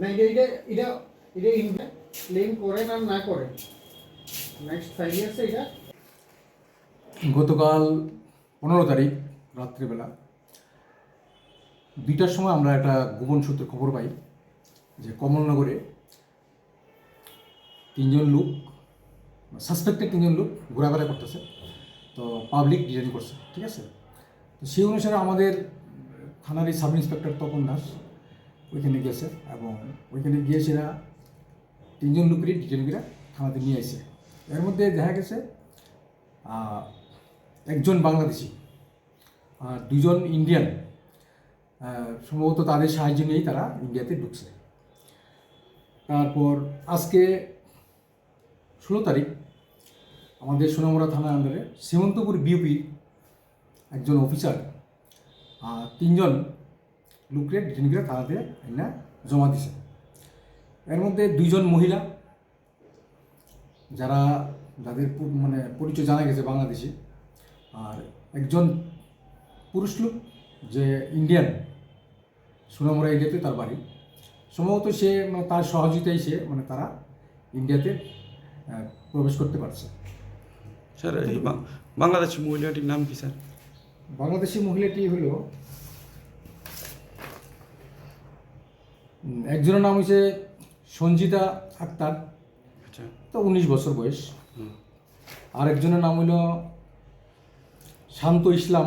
না এটা এটা এটা এটা ক্লেম করেন আর না করেন নেক্সট ফাইভ ইয়ার্সে এটা গতকাল পনেরো তারিখ, রাত্রিবেলা, দুইটার সময় আমরা একটা গোপন সূত্রে খবর পাই যে কমলনগরে তিনজন লোক সাসপেক্টেড তিনজন লোক ঘোরাফেরা করতেছে। তো পাবলিক ডিটেন করছে, ঠিক আছে? তো সেই অনুসারে আমাদের থানার এই সাব ইন্সপেক্টর তপন দাস ওইখানে গেছে এবং ওইখানে গিয়ে সেরা তিনজন লোকেরই ডিটেন করে থানাতে নিয়ে আসে। এর মধ্যে দেখা গেছে একজন বাংলাদেশি আর দুজন ইন্ডিয়ান। সম্ভবত তাদের সাহায্য নিয়েই তারা ইন্ডিয়াতে ঢুকছে। তারপর আজকে ষোলো তারিখ, আমাদের সোনামুড়া থানার আন্ডারে সীমন্তপুর বিউপি একজন অফিসার আর তিনজন লুকরে ডিটেন করে থানাতে আইনা জমা দিছে। এর মধ্যে দুইজন মহিলা যারা যাদের মানে পরিচয় জানা গেছে বাংলাদেশি। আর একজন পুরুষ লোক যে ইন্ডিয়ান সোনামুড়া এরিয়াতে তার বাড়ি। সম্ভবত সে মানে তার সহযোগিতায় সে মানে তারা ইন্ডিয়াতে প্রবেশ করতে পারছে। স্যার এই বাংলাদেশি মহিলাটির নাম কি স্যার? বাংলাদেশি মহিলাটি হলো একজনের নাম হচ্ছে সঞ্জিতা আক্তার। আচ্ছা। তো উনিশ বছর বয়স। হুম। আর একজনের নাম হলো শান্ত ইসলাম।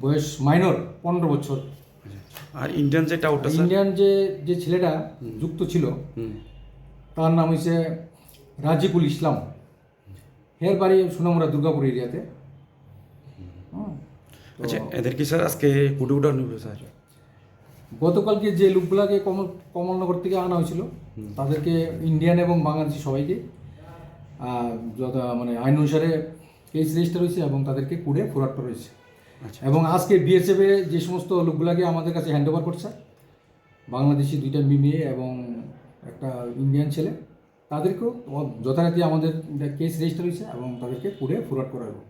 বয়স মাইনর পনেরো বছর। আচ্ছা। আর ইন্ডিয়ান যে ওটা ইন্ডিয়ান যে যে ছেলেটা যুক্ত ছিল তার নাম হয়েছে রাজিকুল ইসলাম। হের বাড়ি সোনামুড়া দুর্গাপুর এরিয়াতে। আচ্ছা এদের কি স্যার আজকে কুটে উঠা নেবে স্যার? গতকালকে যে লোকগুলাকে কমল কমলনগর থেকে আনা হয়েছিল তাদেরকে ইন্ডিয়ান এবং বাংলাদেশি সবাইকে মানে আইন অনুসারে কেস রেজিস্টার হয়েছে এবং তাদেরকে কুড়ে ফোরাট করা হয়েছে। আচ্ছা। এবং আজকে বিএসএফে যে সমস্ত লোকগুলাকে আমাদের কাছে হ্যান্ড ওভার করছে বাংলাদেশি দুইটা মেয়ে এবং একটা ইন্ডিয়ান ছেলে তাদেরকেও যথারীতি আমাদের কেস রেজিস্টার হয়েছে এবং তাদেরকে কুড়ে ফোরাট করা হবে।